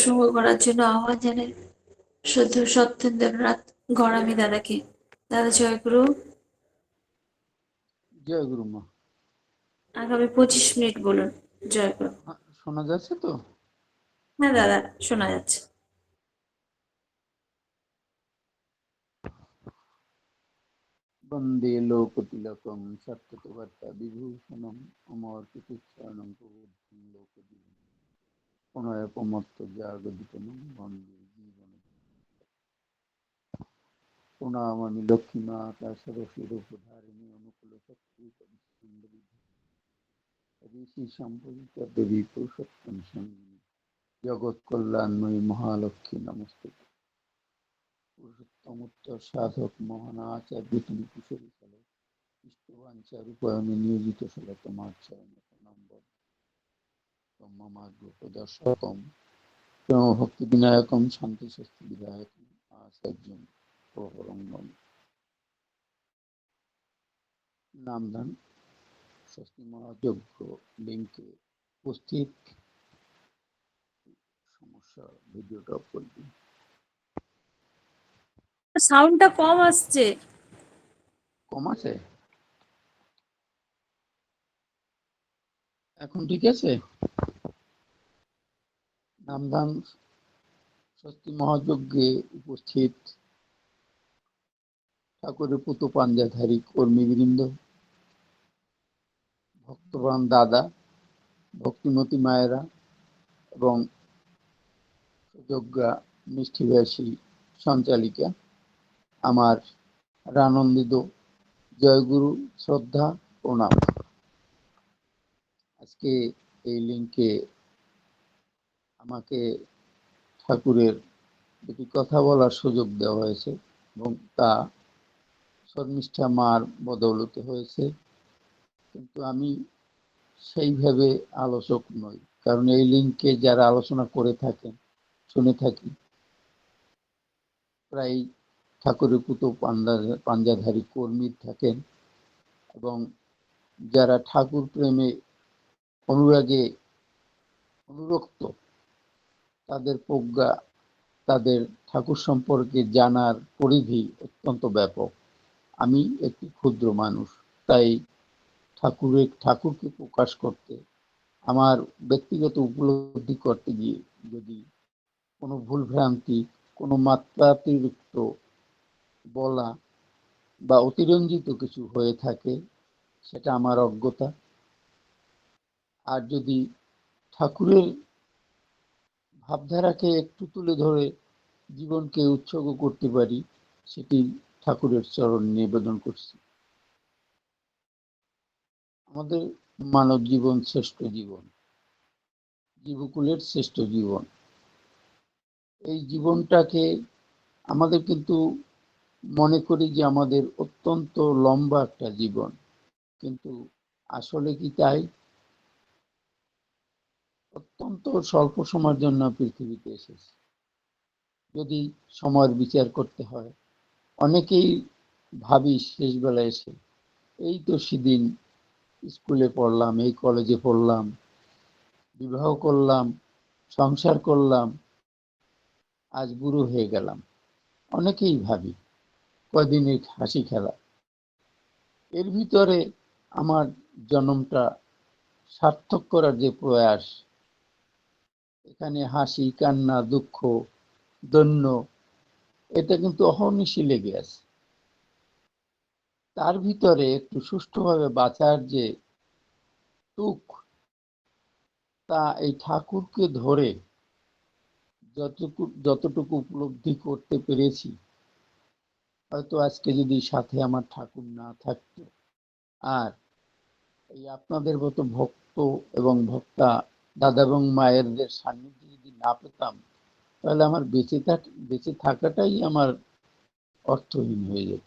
সঙ্গ করার জন্য আহ্বান জানাই। শুদ্ধ সত্যেন্দ্রনাথ গড়ামি দাদাকে। দাদা জয়গুরু জয় গুরু মা। আগামী পঁচিশ মিনিট বলুন জয়গুরু হ্যাঁ, শোনা যাচ্ছে তো? হ্যাঁ দাদা শোনা যাচ্ছে। বন্দে লোকতিলকম সত্যতবার্তা বিভূষণম অমর কীর্তিচরণম প্রবুদ্ধম লক্ষ্মী মাতা সরস্বী রূপধারিণী অনুকূল শক্তি ঋষি দেবী পুরুষোত্তম জগৎ কল্যাণময়ী মহালক্ষ্মী নমস্তে পুরুষোত্তম উত্তর সাধক মহান আচার্য তুমি কুশলী ফলে ইষ্টবাঞ্চা রূপায়ণে নিয়োজিত ফলে তোমার চরণে প্রেম ভক্তি বিনায়কম শান্তি স্বস্তি বিধায়কম আচার্যম প্রহরঙ্গম। নামদান স্বস্তি মহাযজ্ঞ লিঙ্কে উপস্থিত। সমস্যা ভিডিওটা অফ করে দিন সাউন্ডটা কম আসছে। কম আছে? এখন ঠিক আছে? নামধান স্বস্তি মহাযজ্ঞে উপস্থিত ঠাকুরের পুত পাঞ্জাধারী কর্মীবৃন্দ ভক্তবান দাদা, ভক্তিমতী মায়েরা এবং সুযোগ্যা মিষ্টিভাষী সঞ্চালিকা, আমার রানন্দিত জয়গুরু শ্রদ্ধা প্রণাম। আজকে এই লিঙ্কে আমাকে ঠাকুরের দুটি কথা বলার সুযোগ দেওয়া হয়েছে এবং তা শর্মিষ্ঠা মার বদৌলতে হয়েছে। কিন্তু আমি সেইভাবে আলোচক নই, কারণ এই লিঙ্কে যারা আলোচনা করে থাকেন, শুনে থাকি প্রায় ঠাকুরের পাঞ্জা পাঞ্জাধারী কর্মী থাকেন এবং যারা ঠাকুর প্রেমে অনুরাগে, অনুরক্ত তাদের প্রজ্ঞা, তাদের ঠাকুর সম্পর্কে জানার পরিধি অত্যন্ত ব্যাপক। আমি একটি ক্ষুদ্র মানুষ, তাই ঠাকুরের, ঠাকুরকে প্রকাশ করতে, আমার ব্যক্তিগত উপলব্ধি করতে গিয়ে যদি কোনো ভুলভ্রান্তি, কোনো মাত্রাতিরিক্ত বলা বা অতিরঞ্জিত কিছু হয়ে থাকে, সেটা আমার অজ্ঞতা। আর যদি ঠাকুরের ভাবধারাকে একটু তুলে ধরে জীবনকে উৎসর্গ করতে পারি, সেটি ঠাকুরের চরণ নিবেদন করছি। আমাদের মানব জীবন শ্রেষ্ঠ জীবন, জীবকুলের শ্রেষ্ঠ জীবন। এই জীবনটাকে আমাদের কিন্তু মনে করি যে আমাদের অত্যন্ত লম্বা একটা জীবন, কিন্তু আসলে কি তাই? অত্যন্ত স্বল্প সময়ের জন্য পৃথিবীতে এসেছে। যদি সময়ের বিচার করতে হয়, অনেকেই ভাবি শেষবেলা এসে, এই তো সেদিন স্কুলে পড়লাম, এই কলেজে পড়লাম, বিবাহ করলাম, সংসার করলাম, আজ বুড়ো হয়ে গেলাম। অনেকেই ভাবি কদিনের হাসি খেলা। এর ভিতরে আমার জন্মটা সার্থক করার যে প্রয়াস এখানে হাসি, কান্না, দুঃখ দৈন্য এটা কিন্তু অহর্নিশি লেগে আছে। তার ভিতরে একটু সুষ্ঠুভাবে বাঁচার যে টুক, তা এই ঠাকুরকে ধরে যতটুকু যতটুকু উপলব্ধি করতে পেরেছি, হয়তো আজকে যদি সাথে আমার ঠাকুর না থাকতো। আর এই আপনাদের মতো ভক্ত এবং ভক্তা দাদা এবং মায়েরদের সান্নিধ্য যদি না পেতাম, তাহলে আমার বেঁচে থাক, বেঁচে থাকাটাই আমার অর্থহীন হয়ে যেত।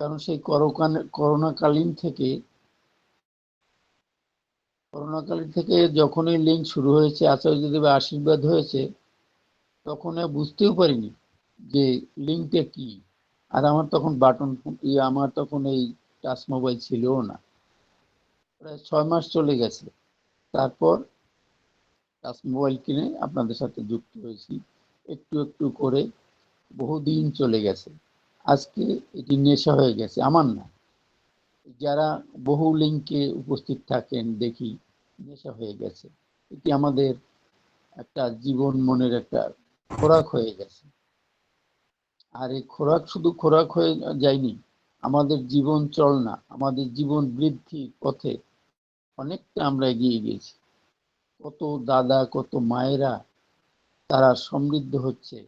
কারণ সেই করোনাকালীন থেকে করোনাকালীন থেকে যখনই লিঙ্ক শুরু হয়েছে, আচার্যদেবের আশীর্বাদ হয়েছে, তখন বুঝতেও পারিনি যে লিঙ্কটা কি। আর আমার তখন বাটন ইয়ে আমার তখন এই টাচ মোবাইল ছিলও না। প্রায় ছয় মাস চলে গেছে। তারপর টাচ মোবাইল কিনে আপনাদের সাথে যুক্ত হয়েছি। একটু একটু করে বহুদিন চলে গেছে। আজকে এটি নেশা হয়ে গেছে, আমার না। যারা বহু লিঙ্কে উপস্থিত থাকেন, দেখি নেশা হয়ে গেছে। এটি আমাদের একটা জীবন মনের একটা খোরাক হয়ে গেছে। আর এই খোরাক শুধু খোরাক হয়ে যায়নি আমাদের জীবন চলনা আমাদের জীবন বৃদ্ধির পথে অনেকটা আমরা এগিয়ে গেছি কত দাদা, কত মায়েরা তারা সমৃদ্ধ হচ্ছে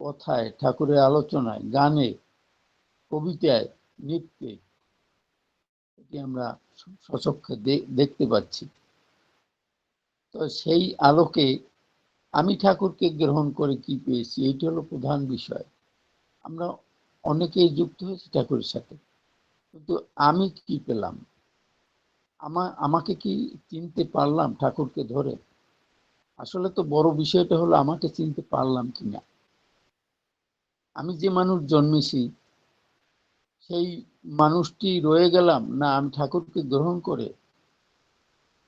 কথায়, ঠাকুরের আলোচনায়, গানে, কবিতায়, নৃত্যে। এটি আমরা সচক্ষে দেখতে পাচ্ছি। তো সেই আলোকে আমি ঠাকুরকে গ্রহণ করে কি পেয়েছি? এইটা হলো প্রধান বিষয়। আমরা অনেকেই যুক্ত হয়েছি ঠাকুরের সাথে কিন্তু আমি কি পেলাম? আমা, আমাকে কি চিনতে পারলাম ঠাকুরকে ধরে? আসলে তো বড় বিষয়টা হলো আমাকে চিনতে পারলাম কিনা? আমি যে মানুষ জন্মেছি, সেই মানুষটি রয়ে গেলাম না আমি ঠাকুরকে গ্রহণ করে?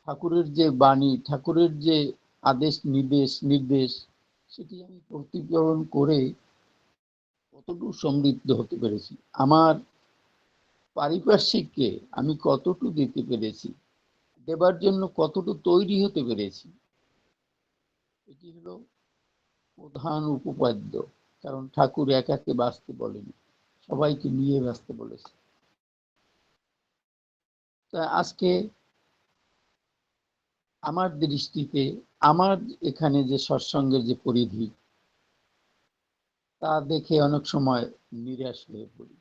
ঠাকুরের যে বাণী, ঠাকুরের যে আদেশ, নির্দেশ নির্দেশ, সেটি আমি প্রতিপালন করে কতটুকু সমৃদ্ধ হতে পেরেছি? আমার পারিপার্শ্বিককে আমি কতটুকু দিতে পেরেছি? দেবার জন্য কতটুকু তৈরি হতে পেরেছি? এটি হলো প্রধান উপপাদ্য। কারণ ঠাকুর একাকে বাঁচতে বলেনি, সবাইকে নিয়ে বাঁচতে বলেছে। তা আজকে আমার দৃষ্টিতে, আমার এখানে যে সৎসঙ্গের যে পরিধি তা দেখে অনেক সময় নিরাশ হয়ে পড়ি।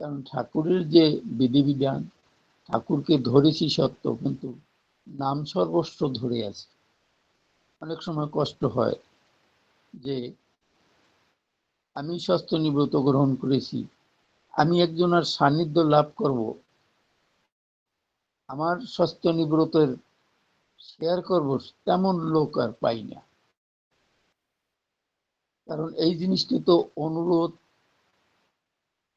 কারণ ঠাকুরের যে বিধিবিধান, ঠাকুরকে ধরেছি সত্য, কিন্তু নাম সর্বস্ব ধরে আছে। অনেক সময় কষ্ট হয় যে, আমি স্বাস্থ্য নিব্রত গ্রহণ করেছি, আমি একজনের সান্নিধ্য লাভ করব। আমার স্বাস্থ্য নিব্রতের শেয়ার করব, তেমন লোক আর পাই না। কারণ এই জিনিসটি তো অনুরোধ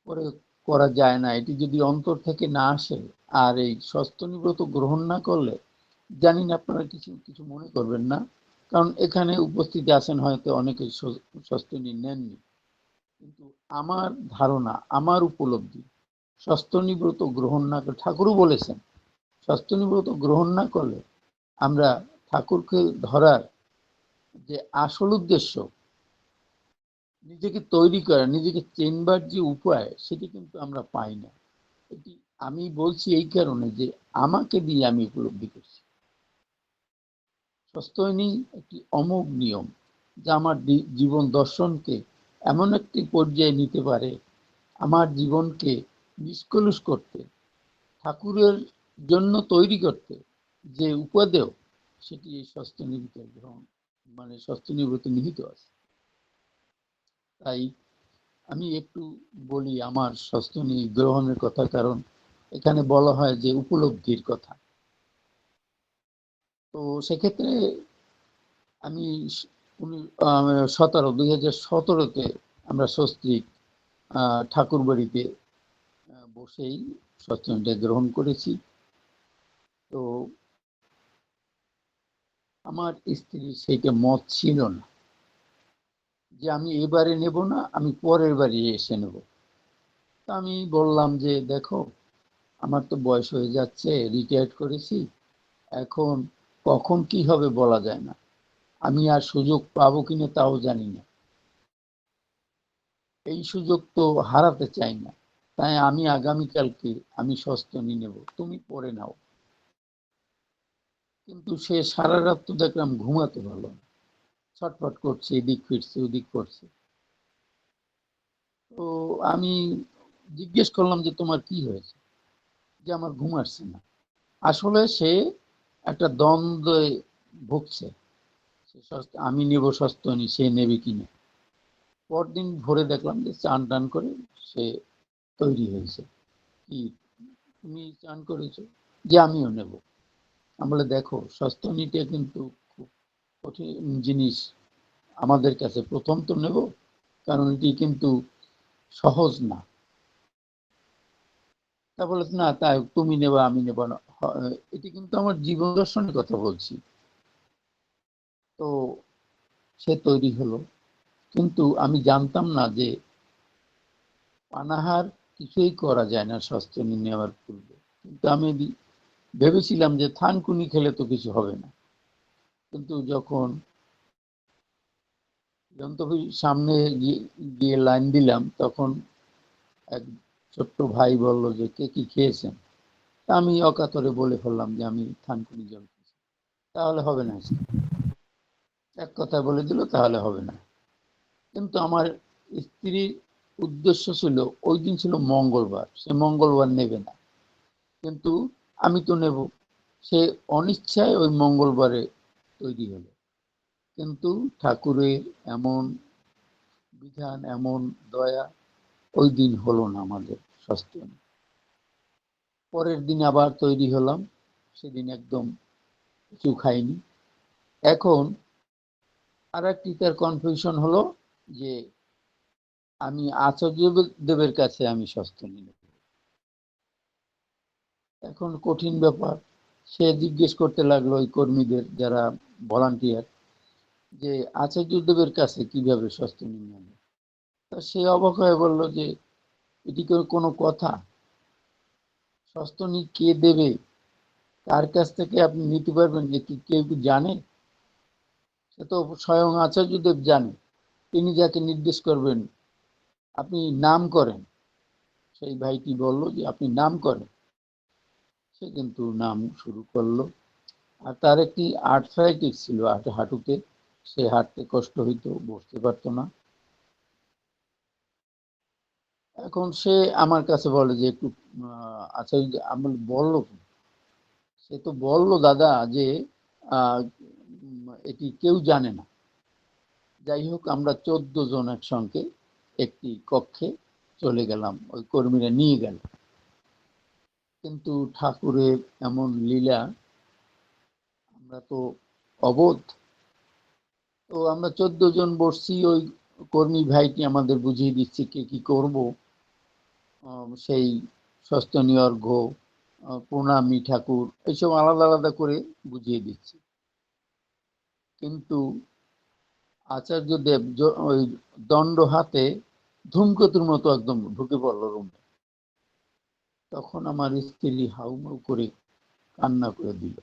করে করা যায় না। এটি যদি অন্তর থেকে না আসে আর এই স্বাস্থ্য নিব্রত গ্রহণ না করলে, জানি না আপনারা কিছু কিছু মনে করবেন না। কারণ এখানে উপস্থিত আছেন হয়তো অনেকে স্বাস্থ্য নেননি। কিন্তু আমার ধারণা, আমার উপলব্ধি স্বাস্থ্য নিব্রত গ্রহণ না করে, ঠাকুরও বলেছেন স্বাস্থ্য নিব্রত গ্রহণ না করলে আমরা ঠাকুরকে ধরার যে আসল উদ্দেশ্য নিজেকে তৈরি করা, নিজেকে চেনবার যে উপায়, সেটি কিন্তু আমরা পাই না। এটি আমি বলছি এই কারণে যে আমাকে দিয়ে আমি উপলব্ধি করছি। সস্তয়নী একটি অমোঘ নিয়ম যা আমার জীবন দর্শনকে এমন একটি পর্যায়ে নিতে পারে, আমার জীবনকে নিষ্কলুষ করতে, ঠাকুরের জন্য তৈরি করতে যে উপাদেয়, সেটি এই সস্তনিভৃত গ্রহণ মানে সস্তনিভৃত নিহিত আছে। তাই আমি একটু বলি আমার সস্তনী গ্রহণের কথা, কারণ এখানে বলা হয় যে উপলব্ধির কথা। তো সেক্ষেত্রে আমি সতেরো, দুই হাজার সতেরোতে আমরা স্বস্তিক ঠাকুর বাড়িতে বসেই সত্যটা গ্রহণ করেছি। তো আমার স্ত্রীর সেইটা মত ছিল না। যে আমি এবারে নেব না, আমি পরের বাড়ি এসে নেব। তা আমি বললাম যে, দেখো, আমার তো বয়স হয়ে যাচ্ছে রিটায়ার্ড করেছি, এখন কখন কি হবে বলা যায় না। আমি আর সুযোগ পাবো কিনা তাও জানি না। এই সুযোগ তো হারাতে চাই না, তাই আমি আগামীকালকে আমি সস্তনি নেব, তুমি পরে নাও। কিন্তু সে সারা রাত তো দেখলাম ঘুমাতে ভালো না। ছটফট করছে, এদিক ফিরছে, ওদিক করছে। তো আমি জিজ্ঞেস করলাম যে, তোমার কি হয়েছে? যে, আমার ঘুম আসছে না। আসলে সে একটা দ্বন্দ্বে ভুগছে। আমি নেব সস্তনি সে নেবে কিনা পরদিন ভোরে দেখলাম যে চান টান করে সে তৈরি হয়েছে। কি, তুমি চান করেছ? যে, আমিও নেব। বলে দেখো সস্তনিটা কিন্তু কঠিন জিনিস আমাদের কাছে প্রথম তো নেব, কারণ এটি কিন্তু সহজ না। তা বলে, না, তাই তুমি নেবা, আমি নেব না। এটি কিন্তু আমার জীবন দর্শনের কথা বলছি। তো সে তৈরি হলো। কিন্তু আমি জানতাম না যে পানাহার কিছুই করা যায় না স্বাস্থ্য নেওয়ার পূর্বে। কিন্তু আমি ভেবেছিলাম যে থানকুনি খেলে তো কিছু হবে না। কিন্তু যখন যন্ত্রপির সামনে গিয়ে লাইন দিলাম, তখন এক ছোট্ট ভাই বলল যে, কে কি খেয়েছেন? তা আমি অকাতরে বলে ফেললাম যে, আমি থানকুনি জল খেয়েছি। তাহলে হবে না এক কথা বলে দিল, তাহলে হবে না। কিন্তু আমার স্ত্রীর উদ্দেশ্য ছিল, ওই দিন ছিল মঙ্গলবার, সে মঙ্গলবার নেবে না। কিন্তু আমি তো নেব। সে অনিচ্ছায় ওই মঙ্গলবারে তৈরি হলো। কিন্তু ঠাকুরের এমন বিধান, এমন দয়া ওই দিন হলো না আমাদের স্বাস্থ্য পরের দিন আবার তৈরি হলাম, সেদিন একদম কিছু খাইনি। এখন আর একটি তার কনফিউশন হলো যে আমি আচার্য দেবের কাছে আমি স্বাস্থ্য নিব। এখন কঠিন ব্যাপার। সে জিজ্ঞেস করতে লাগল ওই কর্মীদের যারা ভলান্টিয়ার যে আচার্যদেবের কাছে কীভাবে স্বাস্থ্য নেবে তা সে অবাক হয়ে বলল যে, এটি কোনো কথা? স্বাস্থ্য নি কে দেবে? কার কাছ থেকে আপনি নিতে পারবেন যে কি কেউ কি জানে? সে তো স্বয়ং আচার্যদেব জানে। তিনি যাকে নির্দেশ করবেন, আপনি নাম করেন। সেই ভাইটি বলল যে, আপনি নাম করেন। সে কিন্তু নাম শুরু করল। আর তার একটি আর্থ্রাইটিস ছিল, হাঁটু- হাঁটুতে। সে হাঁটতে কষ্ট হইতো বসতে পারতো না। এখন সে আমার কাছে বলে যে, একটু আচ্ছা আমি বলল? সে তো বলল, দাদা, যে এটি কেউ জানে না। যাই হোক, আমরা চোদ্দ জন একসঙ্গে একটি কক্ষে চলে গেলাম। ওই কর্মীরা নিয়ে গেল। কিন্তু ঠাকুরের এমন লীলা আমরা তো অবোধ। তো আমরা চোদ্দ জন বসছি, ওই কর্মী ভাইটি আমাদের বুঝিয়ে দিচ্ছে কে কি করব। সেই সস্তনীয় অর্ঘ্য প্রণামী ঠাকুর এইসব আলাদা আলাদা করে বুঝিয়ে দিচ্ছে। কিন্তু আচার্য দেব ওই দণ্ড হাতে ধূমকেতুর মতো একদম ঢুকে পড়ল রুমে তখন আমার স্ত্রী হাউমাউ করে কান্না করে দিল।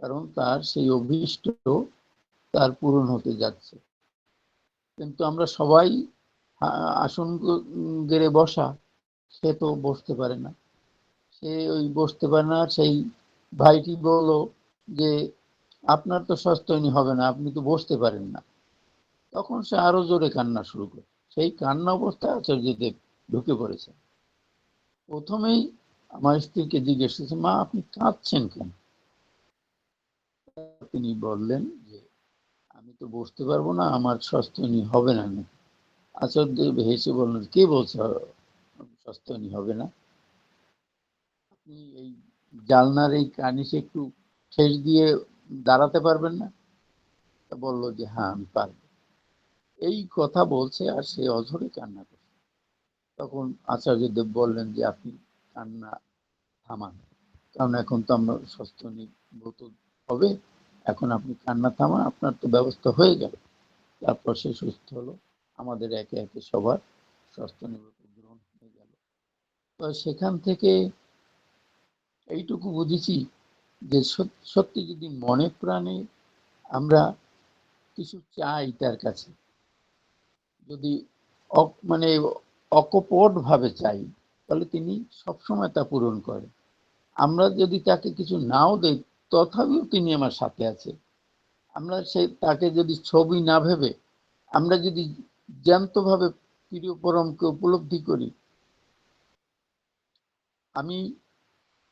কারণ তার সেই অভীষ্ট তার পূরণ হতে যাচ্ছে। কিন্তু আমরা সবাই আসন গেড়ে বসা, সে তো বসতে পারে না। সে ওই বসতে পারে না, সেই ভাইটি বলল যে, আপনার তো সস্তনী হবে না, আপনি তো বসতে পারেন না। তখন সে আরও জোরে কান্না শুরু করে। সেই কান্না অবস্থায় আচার্যদেব ঢুকে পড়েছে প্রথমেই আমার স্ত্রীকে জিজ্ঞেস করছে, মা, আপনি কাঁদছেন কেন? তিনি বললেন যে, আমি তো বসতে পারব না, আমার সস্তনী হবে না নাকি? আচার্যদেব হেসে বললেন, কে বলছে? সস্তনী হবে না? আপনি এই জালনার এই কানিসে একটু ঠেস দিয়ে দাঁড়াতে পারবেন না? বলল যে হ্যাঁ আমি পারব। এই কথা বলছে আর সে অঝরে কান্না করছে। তখন আচার্য দেব বললেন যে, আপনি কান্না থামান, কারণ এখন তো আমরা সুস্থ নিভূত হবে এখন আপনি কান্না থামান, আপনার তো ব্যবস্থা হয়ে গেল। তারপর সে সুস্থ হলো। আমাদের একে একে সবার স্বাস্থ্য নিভূত গ্রহণ হয়ে গেল। তো সেখান থেকে এইটুকু বুঝেছি যে সত্যি যদি মনে প্রাণে আমরা কিছু চাই তার কাছে, যদি মানে অকপট ভাবে চাই, তাহলে তিনি সবসময় তা পূরণ করেন। আমরা যদি তাকে কিছু নাও দেই তথাপিও তিনি আমার সাথে আছে আমরা সেই, তাকে যদি ছবি না ভেবে আমরা যদি জ্যান্তভাবে প্রিয় পরমকে উপলব্ধি করি, আমি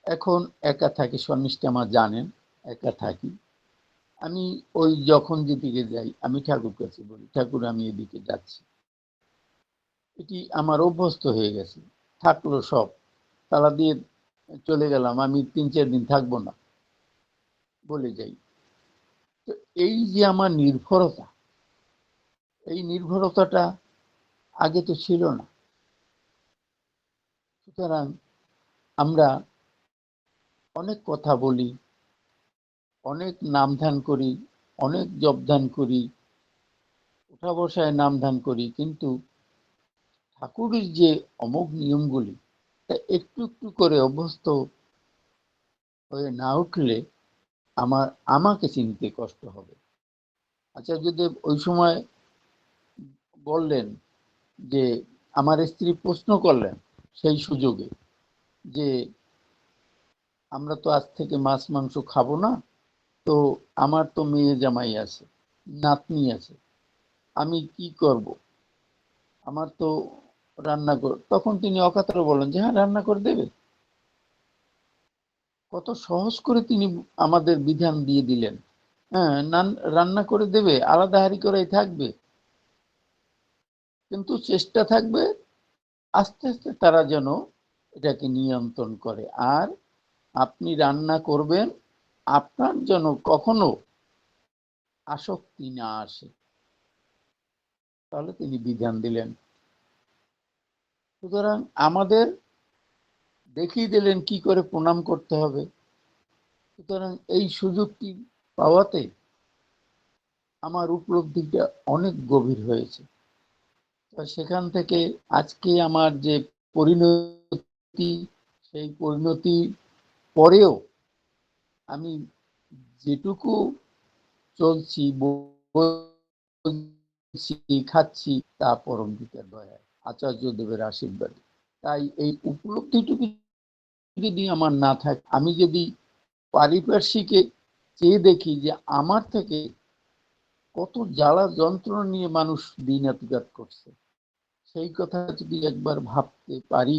এখন একা থাকি সন্নিষ্ঠ আমার জানেন, একা থাকি। আমি ওই যখন যেদিকে যাই, আমি ঠাকুর কাছে বলি, ঠাকুর, আমি এদিকে যাচ্ছি। এটি আমার অভ্যস্ত হয়ে গেছে। থাকল সব। তালা দিয়ে চলে গেলাম। আমি তিন চার দিন থাকব না। বলে যাই। তো এই যে আমার নির্ভরতা, এই নির্ভরতাটা আগে তো ছিল না। সুতরাং আমরা অনেক কথা বলি, অনেক নাম ধ্যান করি, অনেক জবদান করি, উঠা বসায় নাম ধান করি, কিন্তু ঠাকুরের যে অমোঘ নিয়মগুলি, তা একটু একটু করে অভ্যস্ত হয়ে না উঠলে আমার, আমাকে চিনতে কষ্ট হবে। আচার্যদেব ওই সময় বললেন যে, আমার স্ত্রী প্রশ্ন করলেন সেই সুযোগে যে, আমরা তো আজ থেকে মাছ, মাংস খাব না, তো আমার তো মেয়ে জামাই আছে, নাতনি আছে, আমি কি করব? আমার তো রান্না কর তখন তিনি অকাতরে বলেন যে হ্যাঁ রান্না করে দেবে। কত সহজ করে তিনি আমাদের বিধান দিয়ে দিলেন। হ্যাঁ নান- রান্না করে দেবে, আলাদা হারি করেই থাকবে। কিন্তু চেষ্টা থাকবে, আস্তে আস্তে তারা যেন এটাকে নিয়ন্ত্রণ করে। আর আপনি রান্না করবেন, আপনার যেন কখনো আসক্তি না আসে। তাহলে তিনি বিধান দিলেন। সুতরাং আমাদের দেখিয়ে দিলেন কি করে প্রণাম করতে হবে। সুতরাং এই সুযোগটি পাওয়াতে আমার উপলব্ধিটা অনেক গভীর হয়েছে। সেখান থেকে আজকে আমার যে পরিণতি, সেই পরিণতি পরেও আমি যেটুকু চলছি খাচ্ছি তা পরম পিতার দয়া আচার্য দেবের আশীর্বাদে। তাই এই উপলব্ধিটুকু যদি আমার না থাকে, আমি যদি পারিপার্শ্বিকে চেয়ে দেখি যে আমার থেকে কত জ্বালা যন্ত্রণা নিয়ে মানুষ দিন অতিবাদ করছে, সেই কথা যদি একবার ভাবতে পারি,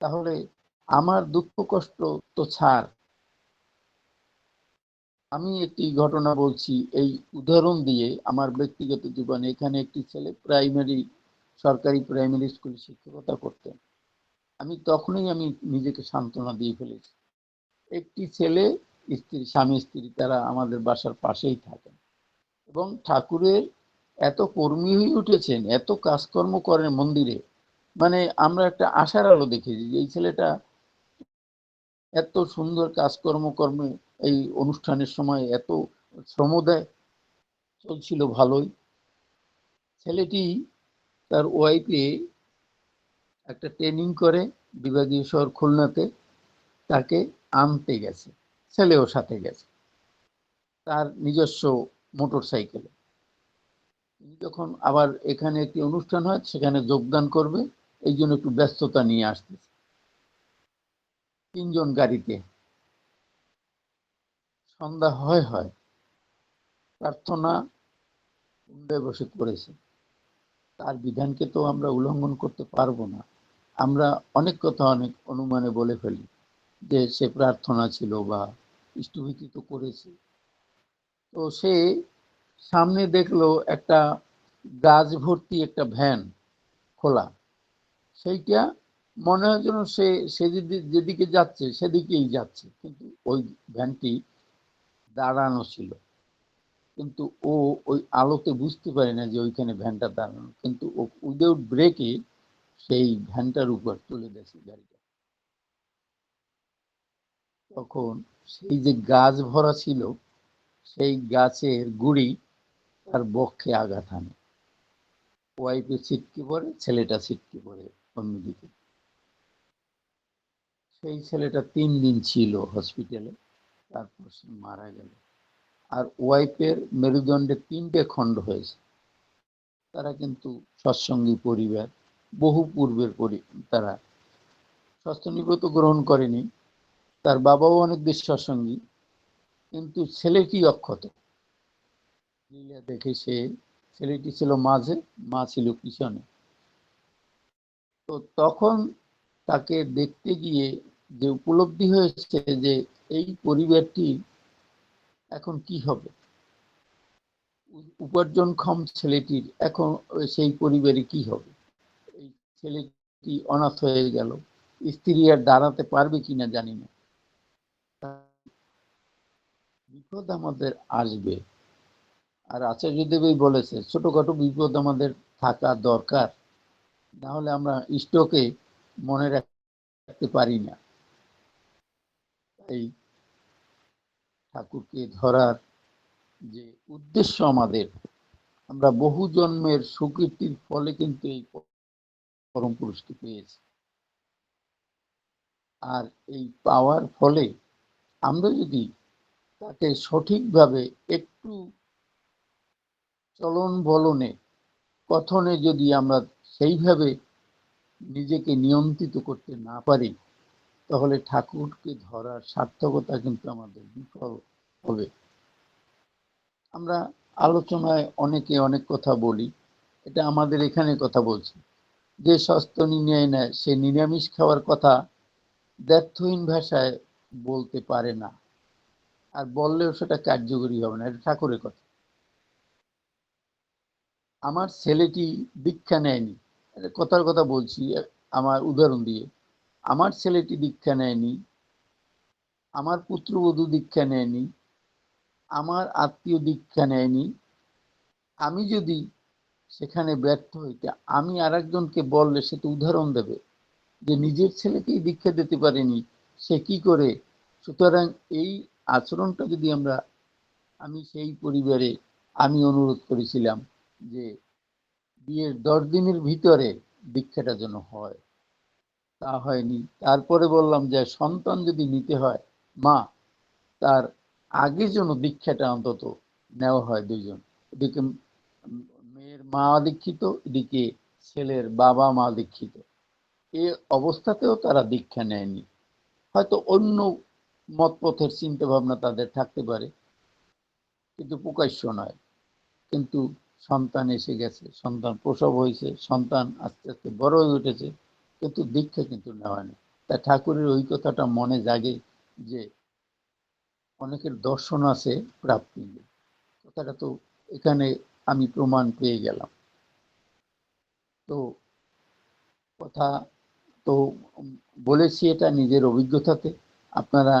তাহলে আমার দুঃখ কষ্ট তো ছাড়। আমি একটি ঘটনা বলছি, এই উদাহরণ দিয়ে আমার ব্যক্তিগত জীবনে এখানে একটি ছেলে প্রাইমারি সরকারি প্রাইমারি স্কুলে শিক্ষকতা করতেন। আমি তখনই আমি নিজেকে সান্ত্বনা দিয়ে ফেলেছি। একটি ছেলে, স্ত্রী, স্বামী, স্ত্রী তারা আমাদের বাসার পাশেই থাকেন এবং ঠাকুরের এত কর্মী হয়ে উঠেছেন, এত কাজকর্ম করেন মন্দিরে মানে আমরা একটা আশার আলো দেখেছি যে এই ছেলেটা এত সুন্দর কাজকর্ম কর্মে এই অনুষ্ঠানের সময় এত শ্রম দেয়, চলছিল ভালোই। ছেলেটি তার ওয়াইফে একটা ট্রেনিং করে বিভাগীয় শহর খুলনাতে তাকে আনতে গেছে, ছেলেও সাথে গেছে। তার নিজস্ব মোটর সাইকেলে যখন আবার এখানে একটি অনুষ্ঠান হয়, সেখানে যোগদান করবে, এই জন্য একটু ব্যস্ততা নিয়ে আসতেছে। তিনজন গাড়িতে সন্ধ্যা হয় হয় প্রার্থনা বসে পড়েছে তার বিধানকে তো আমরা উল্লঙ্ঘন করতে পারব না। আমরা অনেক কথা, অনেক অনুমানে বলে ফেলি যে সে প্রার্থনা ছিল বা ইষ্টভীতি তো করেছে। তো সে সামনে দেখল একটা গাছ ভর্তি একটা ভ্যান খোলা। সেইটা মনে হয় যেন সে সে যেদি- যেদিকে যাচ্ছে সেদিকেই যাচ্ছে, কিন্তু ওই ভ্যানটি দাঁড়ানো ছিল। কিন্তু ও ওই আলোতে বুঝতে পারে না যে ওইখানে ভ্যানটা দাঁড়ানো। কিন্তু ও উইদাউট ব্রেকে সেই ভ্যানটার উপর তুলে দিয়েছে গাড়িটা। তখন সেই যে গাছ ভরা ছিল, সেই গাছের গুড়ি তার বক্ষে আঘাত হানে। ওয়াইফে ছিটকে পড়ে, ছেলেটা ছিটকে পড়ে অন্যদিকে। সেই ছেলেটা তিন দিন ছিল হসপিটালে, তারপর সে মারা গেল। আর ওয়াইফের মেরুদণ্ডে তিনটে খণ্ড হয়েছে। তারা কিন্তু সৎসঙ্গী পরিবার বহু পূর্বের পরি, তারা। স্বাস্থ্যনিব্রত গ্রহণ করেনি। তার বাবাও অনেক বেশি সৎসঙ্গী কিন্তু ছেলেটি অক্ষত। লীলা দেখে সে, ছেলেটি ছিল মাঝে, মা ছিল পিছনে। তো তখন তাকে দেখতে গিয়ে যে উপলব্ধি হয়েছে যে এই পরিবারটি এখন কি হবে? উপার্জনক্ষম ছেলেটির এখন সেই পরিবারে কি হবে? ছেলেটি অনাথ হয়ে গেল। স্ত্রী আর দাঁড়াতে পারবে কিনা জানি না। বিপদ আমাদের আসবে। আর আচার্যদেবই বলেছে, ছোটখাটো বিপদ আমাদের থাকা দরকার। না হলে আমরা ইষ্টকে মনে রাখতে পারি না। তাই ঠাকুরকে ধরার যে উদ্দেশ্য আমাদের, আমরা বহু জন্মের সুকৃতির ফলে কিন্তু এই পরম পুরুষকে পেয়েছি। আর এই পাওয়ার ফলে আমরা যদি তাকে সঠিকভাবে একটু চলন বলনে, কথনে যদি আমরা সেইভাবে নিজেকে নিয়ন্ত্রিত করতে না পারি, তাহলে ঠাকুরকে ধরার সার্থকতা কিন্তু আমাদের বিফল হবে। আমরা আলোচনায় অনেকে অনেক কথা বলি, এটা আমাদের এখানে কথা বলছি। যে সস্তনি নেয় নেয়, সে নিরামিষ খাওয়ার কথা ব্যর্থহীন ভাষায় বলতে পারে না। আর বললেও সেটা কার্যকরী হবে না, এটা ঠাকুরের কথা। আমার ছেলেটি দীক্ষা নেয়নি। কথার কথা বলছি, আমার উদাহরণ দিয়ে। আমার ছেলেটি দীক্ষা নেয়নি, আমার পুত্রবধূ দীক্ষা নেয়নি, আমার আত্মীয় দীক্ষা নেয়নি। আমি যদি সেখানে ব্যর্থ হইতে আমি আরেকজনকে বললে সে তো উদাহরণ দেবে যে নিজের ছেলেকেই দীক্ষা দিতে পারেনি, সে কি করে? সুতরাং এই আচরণটা যদি আমরা, আমি সেই পরিবারে আমি অনুরোধ করেছিলাম যে বিয়ের দশ দিনের ভিতরে দীক্ষাটা যেন হয়। তা হয়নি। তারপরে বললাম যে সন্তান যদি নিতে হয়, মা, তার আগে যেন দীক্ষাটা অন্তত নেওয়া হয় দুইজন। এদিকে মেয়ের মা দীক্ষিত, এদিকে ছেলের বাবা মা দীক্ষিত। এ অবস্থাতেও তারা দীক্ষা নেয়নি। হয়তো অন্য মত পথের চিন্তা ভাবনা তাদের থাকতে পারে, কিন্তু প্রকাশ্য নয়। কিন্তু সন্তান এসে গেছে, সন্তান প্রসব হয়েছে, সন্তান আস্তে আস্তে বড় হয়ে উঠেছে, কিন্তু দীক্ষা কিন্তু নেওয়া নেই। তা ঠাকুরের ওই কথাটা মনে জাগে যে অনেকের দর্শন আছে প্রাপ্তি কথাটা তো এখানে আমি প্রমাণ পেয়ে গেলাম। তো কথা তো বলেছি এটা নিজের অভিজ্ঞতাতে। আপনারা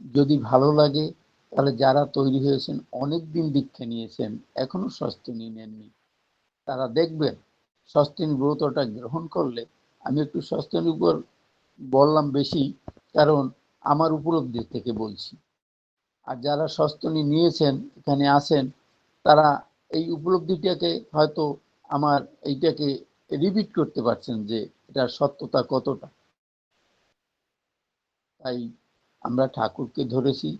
যদি ভালো লাগে, তাহলে যারা তৈরি হয়েছেন অনেক দিন দীক্ষা নিয়েছেন, এখনও সস্তিনী নেননি তারা দেখবেন সস্তিনী ব্রতটা গ্রহণ করলে আমি একটু সস্তিনীর উপর বললাম বেশি, কারণ আমার উপলব্ধি থেকে বলছি। আর যারা সস্তনী নিয়েছেন, এখানে আছেন, তারা এই উপলব্ধিটাকে হয়তো আমার এইটাকে রিপিট করতে পারছেন যে এটা সত্যতা কতটা। তাই আমরা ঠাকুরকে ধরেছি,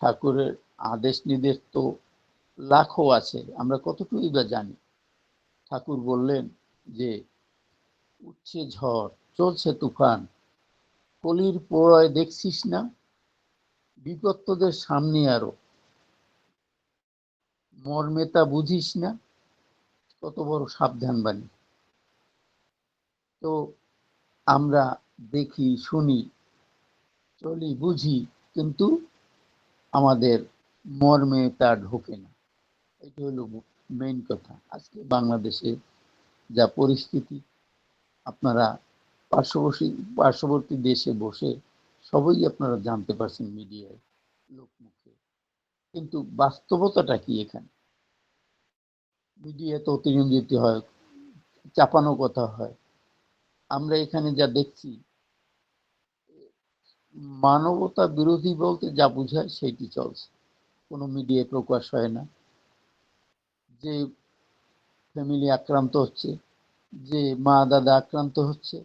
ঠাকুরের আদেশ নির্দেশ তো লাখো আছে, আমরা কতটুকুই বা জানি। ঠাকুর বললেন যে, উঠছে ঝড়, চলছে তুফান, কলির পোড়ায় দেখছিস না? বিপত্তদের সামনে আরও মর্মেতা বুঝিস না কত বড় সাবধান বাণী তো আমরা দেখি, শুনি, চলি, বুঝি, কিন্তু আমাদের মর্মে তা ঢোকে না। এটা হলো মেইন কথা। আজকে বাংলাদেশে যা পরিস্থিতি, আপনারা পার্শ্ববর্তী পার্শ্ববর্তী দেশে বসে সবই আপনারা জানতে পারছেন মিডিয়ায়, লোকমুখে। কিন্তু বাস্তবতাটা কি এখানে? মিডিয়াতে অতিরঞ্জিত হয়, চাপানো কথা হয়, আমরা এখানে যা দেখছি, মানবতা বিরোধী বলতে যা বোঝায় সেটি চলছে। কোনো মিডিয়ায় প্রকাশ হয় না। যে ফ্যামিলি আক্রান্ত হচ্ছে, যে মা দাদা আক্রান্ত হচ্ছে,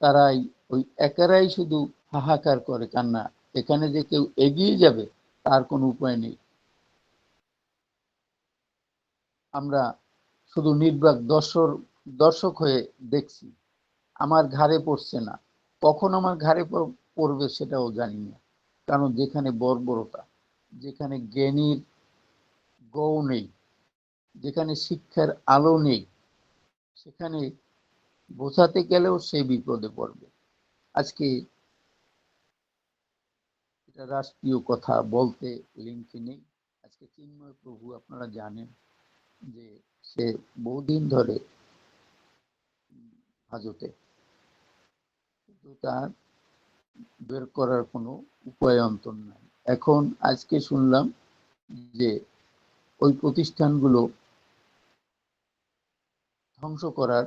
তারাই ওই একারাই শুধু হাহাকার করে কান্না। এখানে যে কেউ এগিয়ে যাবে তার কোনো উপায় নেই। আমরা শুধু নির্বাক দর্শক দর্শক হয়ে দেখছি। আমার ঘাড়ে পড়ছে না। কখন আমার ঘাড়ে পড়বে সেটাও জানি না। কারণ যেখানে বর্বরতা, যেখানে জ্ঞানীর গৌ নেই, যেখানে শিক্ষার আলো নেই, সেখানে বোঝাতে গেলেও সে বিপদে পড়বে। আজকে এটা রাষ্ট্রীয় কথা বলতে লিঙ্কে নেই। আজকে চিন্ময় প্রভু আপনারা জানেন যে সে বহুদিন ধরে হাজতে। কিন্তু তার বের করার কোনো উপায় অন্তর নাই। এখন আজকে শুনলাম যে ওই প্রতিষ্ঠানগুলো ধ্বংস করার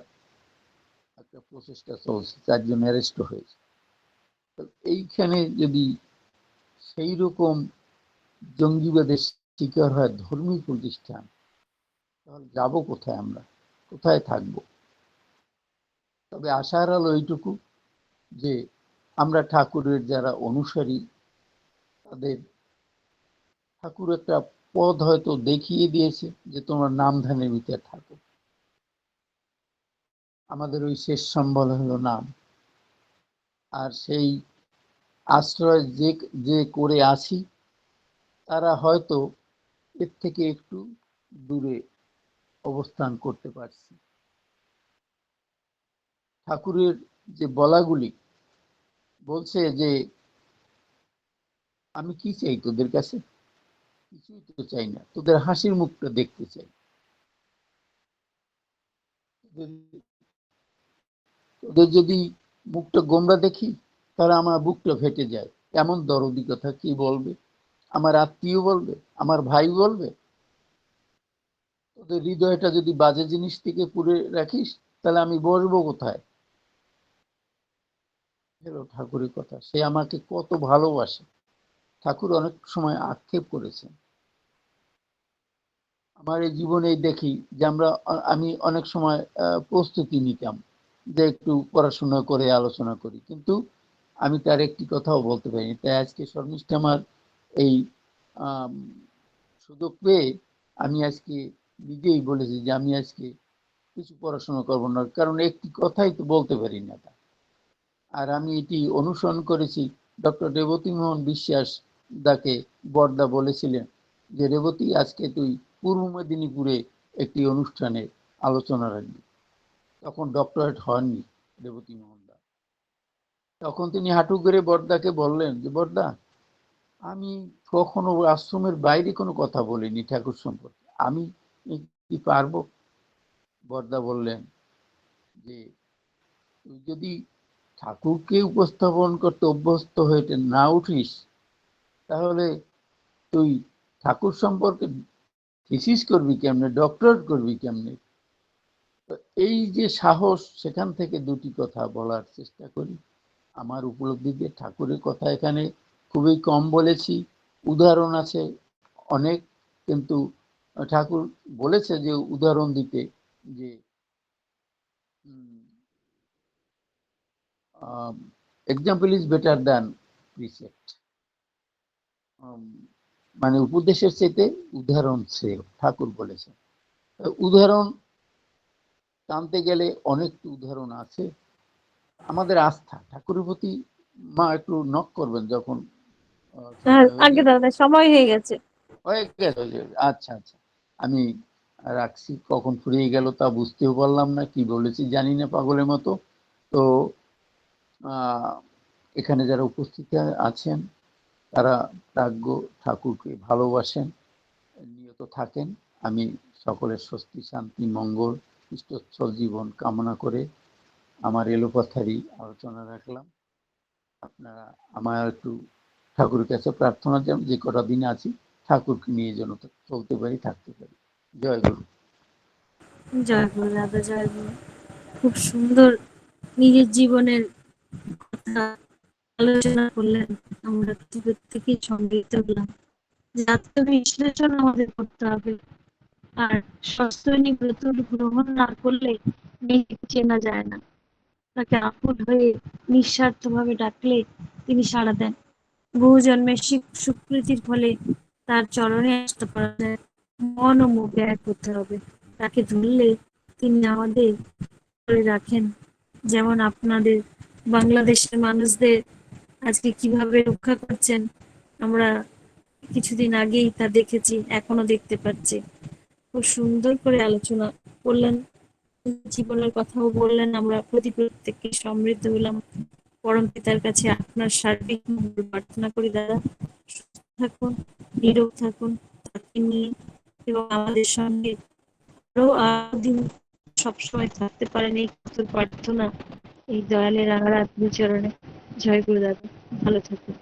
একটা প্রচেষ্টা চলছে, চারজন অ্যারেস্ট হয়েছে। এইখানে যদি সেই রকম জঙ্গিবাদের শিকার হয় ধর্মীয় প্রতিষ্ঠান। তাহলে যাব কোথায় আমরা? কোথায় থাকব? তবে আশার আলো এইটুকু যে আমরা ঠাকুরের যারা অনুসারী, তাদের ঠাকুর একটা পথ হয়তো দেখিয়ে দিয়েছে যে তোমরা নাম ধ্যানের ভিতরে থাকো। আমাদের ওই শেষ সম্বল হলো নাম। আর সেই আশ্রয় যে যে করে আছি তারা হয়তো এর থেকে একটু দূরে অবস্থান করতে পারছি। ঠাকুরের যে বলাগুলি বলছে যে, আমি কি চাই তোদের কাছে? কিছুই তো চাই না। তোদের হাসির মুখটা দেখতে চাই। তোদের- যদি মুখটা গোমরা দেখি তাহলে আমার বুকটা ফেটে যায়। এমন দরদি কথা কি বলবে? আমার আত্মীয় বলবে? আমার ভাই বলবে? তোদের হৃদয়টা যদি বাজে জিনিস থেকে পুরে রাখিস, তাহলে আমি বসবো কোথায়? হলো ঠাকুরের কথা। সে আমাকে কত ভালোবাসে। ঠাকুর অনেক সময় আক্ষেপ করেছেন। আমার এই জীবনে দেখি যে আমরা, আমি অনেক সময় প্রস্তুতি নিতাম যে একটু পড়াশোনা করে, আলোচনা করি। কিন্তু আমি তার একটি কথাও বলতে পারিনি। তাই আজকে শর্মিষ্ঠা আমার এই সুযোগ পেয়ে আমি আজকে নিজেই বলেছি যে আমি আজকে কিছু পড়াশোনা করব না, কারণ একটি কথাই তো বলতে পারি না তা আর আমি এটি অনুসরণ করেছি ডক্টর রেবতী মোহন বিশ্বাস দাকে বর্দা বলেছিলেন যে, রেবতী, আজকে তুই পূর্ব মেদিনীপুরে একটি অনুষ্ঠানে আলোচনা রাখবি। তখন ডক্টরেট হননি রেবতী মোহন তখন তিনি হাঁটু করে বর্দাকে বললেন, যে বর্দা, আমি কখনো আশ্রমের বাইরে কোনো কথা বলিনি ঠাকুর সম্পর্কে। আমি কি পারব? বর্দা বললেন, যে তুই যদি ঠাকুরকে উপস্থাপন করতে অভ্যস্ত হয়ে না উঠিস, তাহলে তুই ঠাকুর সম্পর্কে থিসিস করবি কেমনে ডক্টরেট করবি কেমনে? এই যে সাহস, সেখান থেকে দুটি কথা বলার চেষ্টা করি। আমার উপলব্ধিতে ঠাকুরের কথা এখানে খুবই কম বলেছি। উদাহরণ আছে অনেক, কিন্তু ঠাকুর বলেছে যে উদাহরণ দিতে যে example is better than precept মানে উপদেশের চাইতে উদাহরণ শ্রেয়, ঠাকুর বলেছেন। উদাহরণ টানতে গেলে অনেক উদাহরণ আছে। আমাদের আস্থা ঠাকুরের প্রতি মা একটু নক করবেন যখন হ্যাঁ, আগে দাদা সময় হয়ে গেছে। হয়ে গেছে, আচ্ছা আচ্ছা। আমি রাখছি কখন ফুরিয়ে গেল তা বুঝতেও পারলাম না কি বলেছি জানি না পাগলের মতো। তো এখানে যারা উপস্থিত আছেন তারা প্রাজ্ঞ ঠাকুরকে ভালোবাসেন নিয়ত থাকেন। আমি সকলের স্বস্তি শান্তি মঙ্গল ইষ্টচ্ছল জীবন কামনা করে আমার এলোপাথারি আলোচনা রাখলাম। আপনারা আমার একটু ঠাকুরের কাছে প্রার্থনা যেন যে কটা দিন আছি, ঠাকুরকে নিয়ে যেন চলতে পারি, থাকতে পারি। জয় গুরু। জয় গুরু দাদা জয় গুরু। খুব সুন্দর নিজের জীবনের কথা আলোচনা করলেন। আমরা হলাম। জাতক বিশ্লেষণ আমাদের করতে হবে। আর ব্রত গ্রহণ না করলে নিজেকে চেনা যায় না। তাকে আকুল হয়ে নিঃস্বার্থ ভাবে ডাকলে তিনি সাড়া দেন। বহু জন্মের সুকৃতির ফলে তার চরণে আসতে পারা যায়। মন ও মুখ এক করতে হবে। তাকে ধরলে তিনি আমাদের করে রাখেন, যেমন আপনাদের বাংলাদেশের মানুষদের আজকে কীভাবে রক্ষা করছেন, আমরা কিছুদিন আগেই তা দেখেছি, এখনও দেখতে পাচ্ছি। খুব সুন্দর করে আলোচনা করলেন জীবনের কথাও বললেন, আমরা প্রতি প্রত্যেককে সমৃদ্ধ হলাম পরম পিতার কাছে আপনার সার্বিক মঙ্গল প্রার্থনা করি, দাদা। সুস্থ থাকুন নিরোগ থাকুন, তাকে নিয়ে এবং আমাদের সঙ্গে আরও দিন সবসময় থাকতে পারেন এই প্রার্থনা, এই দয়ালের আহার আত্মচরণে জয় গুরু দাদা ভালো থাকুন।